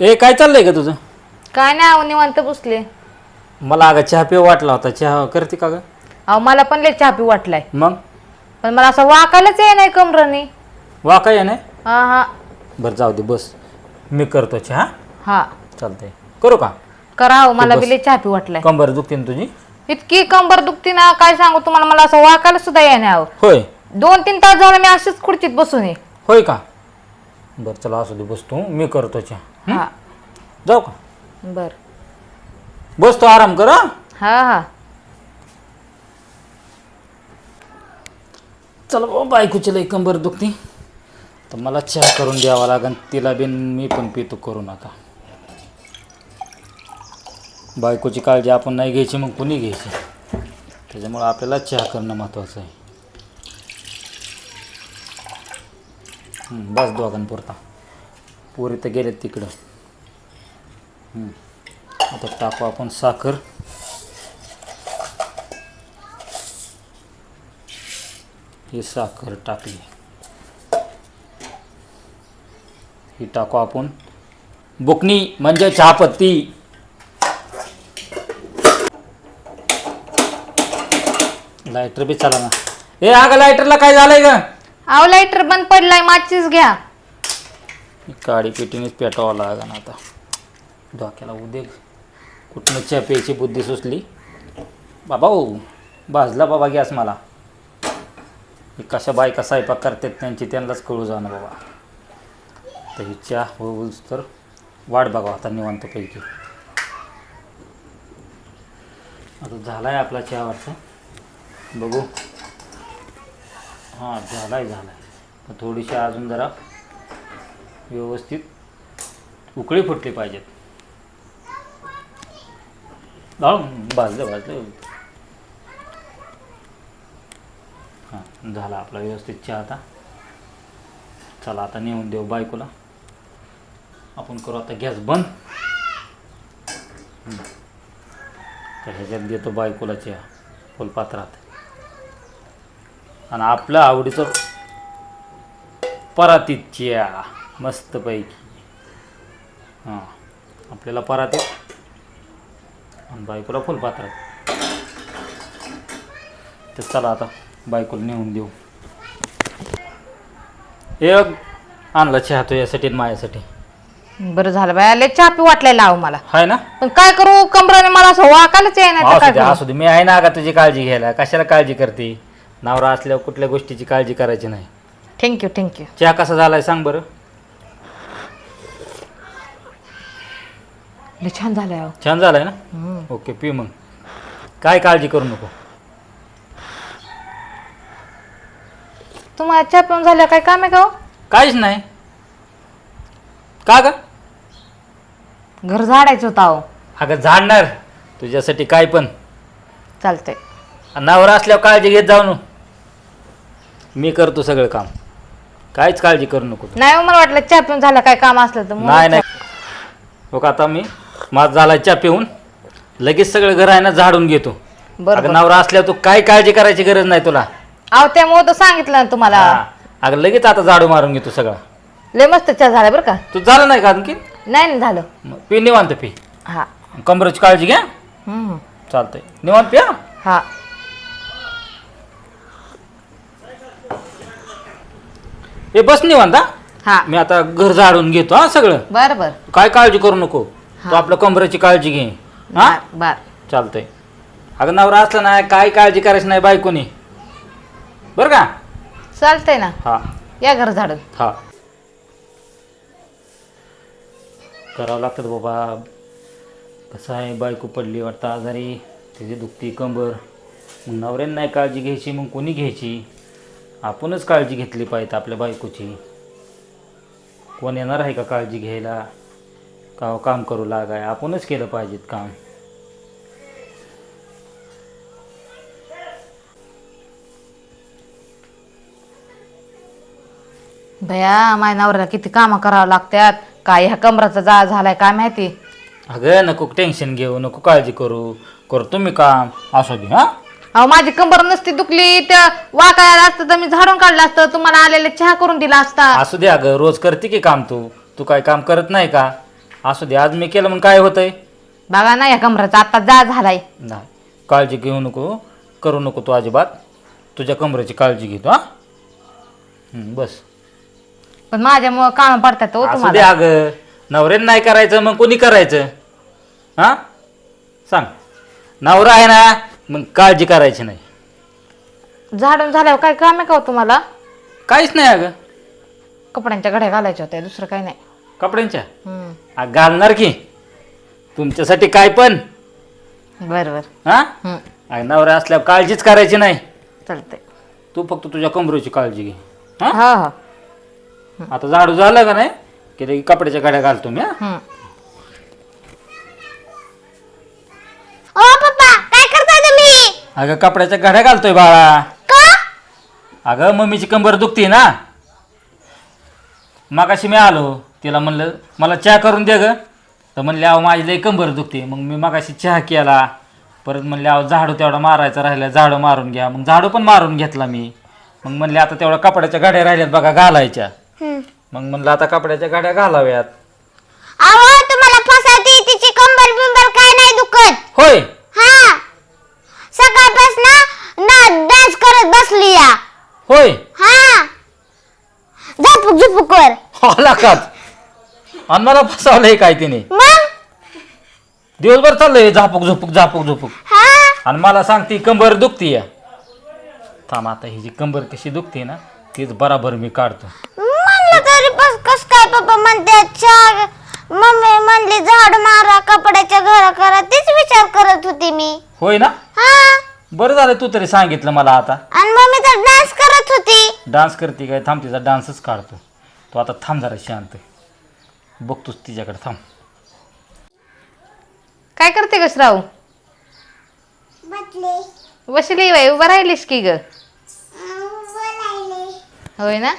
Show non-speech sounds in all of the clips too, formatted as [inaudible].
ए काय चाललंय का तुझं? काय नाही अहो निवांत बसले. मला अगं चहा पिऊ वाटला होता. चहा करते का ग? अहो मला पण लय चहा पिऊ वाटलाय. मग? पण मला असं वाकायलाच ये नाही कमरनी. वा काय आहे नाही हा हा. बरं जाऊ दे बस. मी करतो चहा. हा. चालतंय. करू का? करा अहो मला बस. बी लय चहा पिऊ वाटलाय. कंबर दुखते ना तुझी? इतकी कंबर दुखती ना काय सांगू तुम्हाला मला असं वाकायला सुद्धा ये नाही अहो. होय. दोन तीन तास झालं मी अशीच खुर्चीत बसून आहे. होय का? बरं चला असू दे बसतो. मी करतो चहा. हा? जाऊ का? बर. बसतो आराम कर हं? हा हा. चला बाबा बायकोची लई कंबर दुखती. तर मला चहा करून द्यावा लागेल तिला बिन मी पण पितो करू नका. बायकोची काळजी आपण नाही घ्यायची मग कुणी घ्यायची? त्याच्यामुळं आपल्याला चहा करणं महत्त्वाचं आहे. हं, बस दोघांपुरता. पोरी तर गेलेत तिकडं. आता टाकू आपण साखर. ही साखर टाकली. ही टाकू आपण. बुकनी म्हणजे चहापत्ती. लायटर बी चला ना. ए अगं लायटरला काय झालंय का अहो लाईटर बंद पडलाय माचीस घ्या. काळी पेटीनेच पेटावं लागन आता. डोक्याला उद्या कुठनं चहा बुद्धी सुचली? बाबा ओ भाजला बाबा गॅस मला. हे कशा बायका स्वयंपाक करतात त्यांची त्यांनाच कळू जाणं बाबा. तर ही चहा होऊच तर वाट बघा आता निवांतपैकी. आता झाला आहे आपला चहा वाटतं बघू. हां झालाय झाला आहे थोडीशी अजून जरा व्यवस्थित उकळे फुटले पाहिजेत. हा भाजलं भाजलं. हां झाला आपला व्यवस्थित चहा आता. चला आता नेऊन देऊ बायकोला. आपण करू आता गॅस बंद. तर ह्याच्यात देतो बायकोला चहा फुलपात्रात आणि आपलं आवडीचं परातीत चहा. मस्तपैकी. हां आपल्याला परातीत आणि बायकोला फुलपात्रात तर चला आता बायकोला नेऊन देऊ. एक आणला चहा तो यासाठी आणि माझ्यासाठी. बरं झालं बाय लय चहा पिऊ वाटलाय लाव मला. आहे ना? पण काय करू कमराने मला असं वाकायलाच असू दे करू? असू दे. मी आहे ना का तुझी काळजी घ्यायला. कशाला काळजी करते? नवरा असल्यावर कुठल्या गोष्टीची काळजी करायची नाही. थँक्यू थँक्यू चहा कसा झालाय सांग बरं. लय छान झालंय अहो. छान झालाय ना? हम्म. ओके पी मग. काय काळजी करू नको. तुम्हाला चहा पिऊन झालं काय काम आहे का हो? काहीच नाही. का ग? घर झाडायचं होतं अहो. अगं झाडणार. तुझ्यासाठी काय पण. चालतंय. नवरा असल्यावर काळजी घेत जाऊ नु. मी करतो सगळं काम. काहीच काळजी करू नको तू. नाही हो, मला वाटलं चहा पिऊन झालं काय काम असलं तर म्हणून नाही नाही. हो का आता मी माझा झाला चहा पिऊन. लगेच सगळं घर आहे ना झाडून घेतो. अगं. नवरा असल्यावर तू काय काळजी करायची गरज नाही तुला? अहो त्यामुळे तर सांगितलं ना तुम्हाला. हा. अगं लगेच आता झाडू मारून घेतो सगळं. लय मस्त चहा झाला बरं का? तू झालं नाही का आणखी नाही नाही झालं. मग पी निवांत पी. हा. कमरेची काळजी घ्या. हम्म. चालतंय. निवांत पिया हा. हे. बस निवांत हा. हा. मी आता घर झाडून घेतो हा सगळं. बर बर. काय काळजी करू नको. तू आपल्या कमरेची काळजी घे. हा? बर बर. चालतंय. अगं नवरा असला नाही काय काळजी करायची नाही बायकोनी. बरं का? चालतंय ना. हा. या घर झाडून. हा. करावं लागतं बाबा. कसं आहे बायको पडली वाटतं आजारी तिची दुखती कंबर. मग नवऱ्याने नाही काळजी घ्यायची मग कोणी घ्यायची? आपणच काळजी घेतली पाहिजे आपल्या बायकोची. कोण येणार आहे का काळजी घ्यायला? का काम करू लागाय. आपणच केलं पाहिजेत काम. भया माझ्या नवऱ्याला किती कामं करावं लागतात काय ह्या कमराचा जा झालाय काय माहिती? अगं नको टेन्शन घेऊ नको काळजी करू. करतो मी काम. असू दे हां? अहो माझी कंबर नसती दुखली. त्या वाकायला असतं तर मी झाडून काढलं असतं. तुम्हाला आलेले चहा करून दिला असता. असू दे अगं रोज करते की काम तू? तू काय काम करत नाही का? असू दे आज मी केलं मग काय होतंय? बघा ना या कमराचा आता जा झालाय. नाही काळजी घेऊ नको करू नको तू अजिबात. तुझ्या कमरेची काळजी घेतो हा? हं, बस. पण माझ्यामुळं काम पडतात हो असू दे तुम्हाला अगं नवऱ्यानं नाही करायचं मग कोणी करायचं? हा? सांग. नवरा आहे ना मग काळजी करायची नाही. झाडून झाल्यावर काय काम आहे का हो तुम्हाला? काहीच नाही अगं. कपड्यांच्या घड्या घालायच्या होत्या दुसरं काही नाही. कपड्यांच्या? हम्म. आ, घालणार की? तुमच्यासाठी काय पण? बरं बरं हा? हम्म. आ, नवरा असल्यावर काळजीच करायची नाही. चालतंय. तू फक्त तुझ्या कमरेची काळजी घे. हा? हा हा. आता झाडू झालं का नाही? की ते कपड्याच्या गाड्या घालतो मी हा? हम्म. ओ पप्पा काय करताय तुम्ही? अगं कपड्याच्या गाड्या घालतोय बाळा. का? अगं मम्मीची कंबर दुखते ना. मगाशी मी आलो. तिला म्हणलं मला चहा करून दे ग. तर म्हणले अहो माझी लई कंबर दुखते. मग मी मगाशी चहा केला. परत म्हणले अहो झाडू तेवढा मारायचा राहिला झाडू मारून घ्या. मग झाडू पण मारून घेतला मी. मग म्हणले आता तेवढ्या कपड्याच्या गाड्या राहिल्यात बघा घालायच्या. मग म्हणलं आता कपड्याच्या गाड्या घालाव्यात. अहो तुम्हाला फसावती तिची कंबर बिंबर काय नाही दुखत. होय. हा. सकाळपासून ना डान्स करत बसली या. होय. हा. झपक झुपक आला काच आणि मला फसवलंय काय तिने? मग? दिवसभर चाललंय झापूक झोपूक झापूक झोपूक. हा? आणि मला सांगते कंबर दुखती या थांब आता ही जी कंबर कशी दुखते ना तीच बराबर मी काढतो. म्हणलं तरी बस कस काय पप्पा म्हणते चहा मम्मी म्हणली झाड मारा कपड्याच्या घर करा तीच विचार करत होती मी. होय ना? हा. बरं झालं तू तरी सांगितलं मला आता. आणि मम्मी तर डान्स करत होती. डान्स करते काय? थांब तिचा डान्सच काढतो. तू आता थांब जरा शांत. बघतोच तिच्याकडे थांब. काय करते ग श्राव? बसले. बसली बाई उभं राहिलीस की ग? होय ना?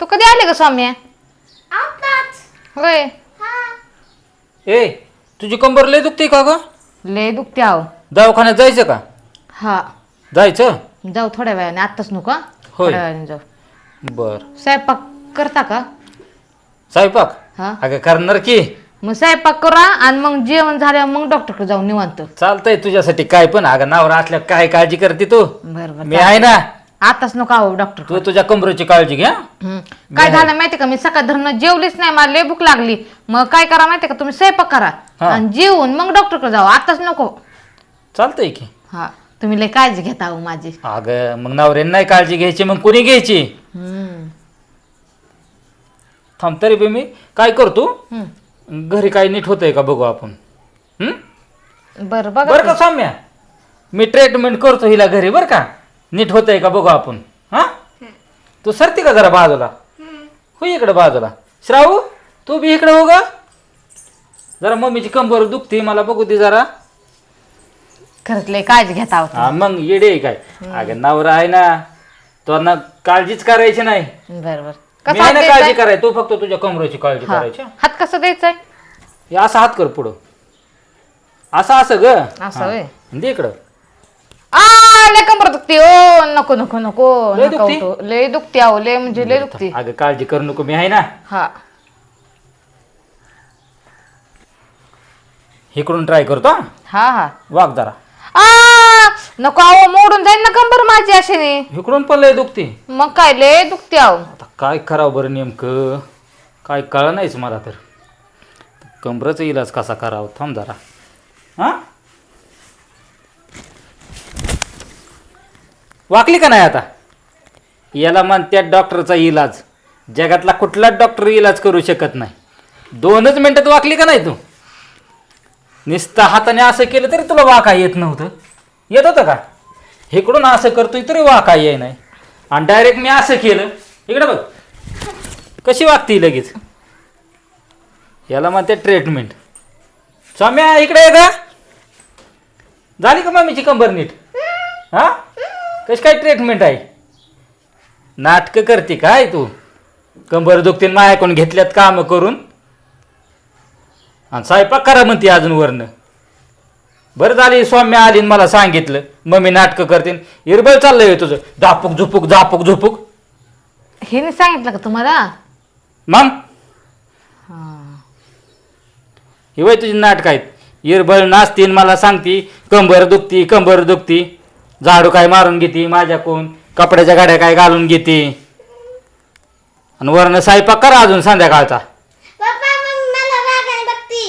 तू कधी आले ग सौम्या? होय. ए तुझी कंबर लय दुखते का ग? लय दुखते आहो दवाखान्यात जायचं का? हा. जायचं? जाऊ थोड्या वेळाने आत्ताच नको हा? होय. थोड्या वेळाने जाऊ. बर. स्वयंपाक करता का? स्वयंपाक? हा? अगं करणार की. मग स्वयंपाक करा आणि मग जेवण झाल्यावर मग डॉक्टरकडे जाऊन निवांत. चालतंय तुझ्यासाठी काय पण. अगं नावर असल्या काय काळजी करते तू? बरं मी आहे ना. आताच नको आहो डॉक्टर तू तुझ्या कमरेची काळजी घ्या काय झालं माहिती का? मी सकाळ धरणं जेवलीच नाही. मला लय भूक लागली. मग काय करा माहिती का? तुम्ही स्वयंपाक करा हा. आणि जेवून मग डॉक्टरकडे जाऊ. आताच नको. चालतंय की. हा. तुम्ही लय काळजी घेता अहो माझी. अगं मग नवऱ्याने नाही काळजी घ्यायची मग कोणी घ्यायची? हम्म. थांब तरी बी मी काय करतो? हम्म. घरी काय नीट होतंय का बघू आपण? हं? बरं बघा बरं का सौम्या? मी ट्रीटमेंट करतो हिला घरी बरं का? नीट होतंय का बघू आपण? हा? तू सरते का जरा बाजूला? हो इकडे बाजूला. श्रावू तू बी इकडे हो ग. जरा मम्मीची कंबर दुखते मला बघू दे जरा. खरंच लय काळजी घेता हा मग येडे आहे काय? अगं नवरा आहे ना तो ना काळजीच करायची नाही. तुम्ही. बरं बरं. मी कसं द्यायचा? काळजी करायची तू फक्त तुझ्या कमरेची काळजी. करायची हा. हात कसं द्यायचंय हे असा हात कर पुढं असं असं ग असं हा. होय. दे इकडं आ लय कंबर दुखते ओ नको नको नको लय नका दुखती? उठू. लय दुखते आहो लय म्हणजे लय दुखते अगं काळजी करू नको मी आहे ना हा इकडून ट्राय करतो हा. हा हा वाग जरा नको आहो मोडून जाईल ना कंबर माझी अशाने. इकडून पण लय दुखते. मग काय लय दुखते आहो. आता काय करावं बरं नेमकं? काय कळलं नाहीच मला तर. कमरचा इलाज कसा करावा? थांब जरा. हा? वाकली का नाही आता? याला म्हणत्यात डॉक्टरचा इलाज. जगातला कुठलाच डॉक्टर इलाज करू शकत नाही. दोनच मिनिटात वाकली का नाही तू? नुसतं हाताने असं केलं तरी तुला वाका येत नव्हतं. येत होतं का? इकडून असं करतोय तरी वा काय ये नाही. आणि डायरेक्ट मी असं केलं. इकडे बघ. कशी वागते लगेच? याला म्हणते ट्रीटमेंट स्वाम्या इकडे ये का झाली का मामीची कंबर नीट? हा? कशी काय ट्रीटमेंट आहे? नाटकं करते काय तू? कंबर दुखते मायाकडून घेतल्यात कामं करून. आणि स्वयंपाक करा म्हणते अजून वरनं. बरं झाली सौम्य आली आणि मला सांगितलं. मम्मी नाटकं करते इरबळ चाललंय तुझं. झापूक झुपूक झापूक झुपूक. हे नाही सांगितलं का तुम्हाला? मग? हे. वय तुझी नाटक आहेत. इरबळ नाचती आणि मला सांगती. कंबर दुखती कंबर दुखती. झाडू काय मारून घेते माझ्याकडून? कपड्याच्या गाड्या काय घालून घेते? आणि वरनं स्वयंपाक करा अजून संध्याकाळचा पप्पा मग मला रागाने बघती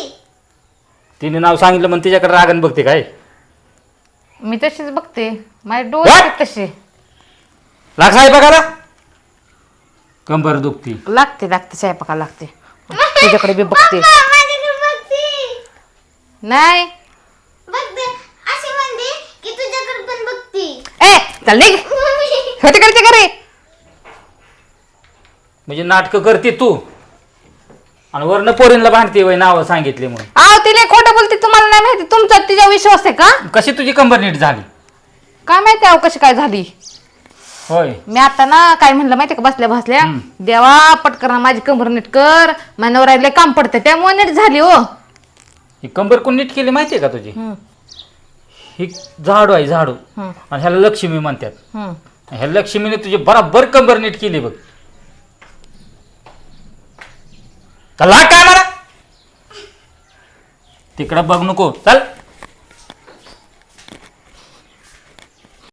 तिने नाव सांगितलं म्हणून तिच्याकडे रागण बघते काय. मी तशीच बघते. माझे डोळे What? आहेत तसे. लाग स्वयंपाकाला? कंबर दुखती. लागते लागते स्वयंपाकाला लागते. तुझ्याकडे बी बघते. पप्पा माझ्याकडे बघती. नाही. बघते. अशी म्हणते की तुझ्याकडे पण बघती. ए चल निघ. [laughs] होते करते घरी? म्हणजे नाटकं करते तू. आणि वरनं पोरींला भांडते वय नावं सांगितले म्हणून. आव तिला खोटं बोलते तुम्हाला नाही माहिती तुमचा तिच्या विश्वास आहे का? कशी तुझी कंबर नीट झाली? काय माहिती अहो कशी काय झाली? होय. मी आता ना काय म्हणलं माहिती का बसल्या बसल्या. देवा पटकन माझी कंबर नीट कर माझ्या नवऱ्याला काम पडते त्यामुळे नीट झाली हो. ही कंबर कोण नीट केली माहितीये का तुझी? हम्म, ही झाडू आहे झाडू. हम्म, आणि ह्याला लक्ष्मी म्हणतात. हम्म. ह्या लक्ष्मीने तुझी बराबर कंबर नीट केली बघ. चला काय मला? तिकडं बघ नको. चल.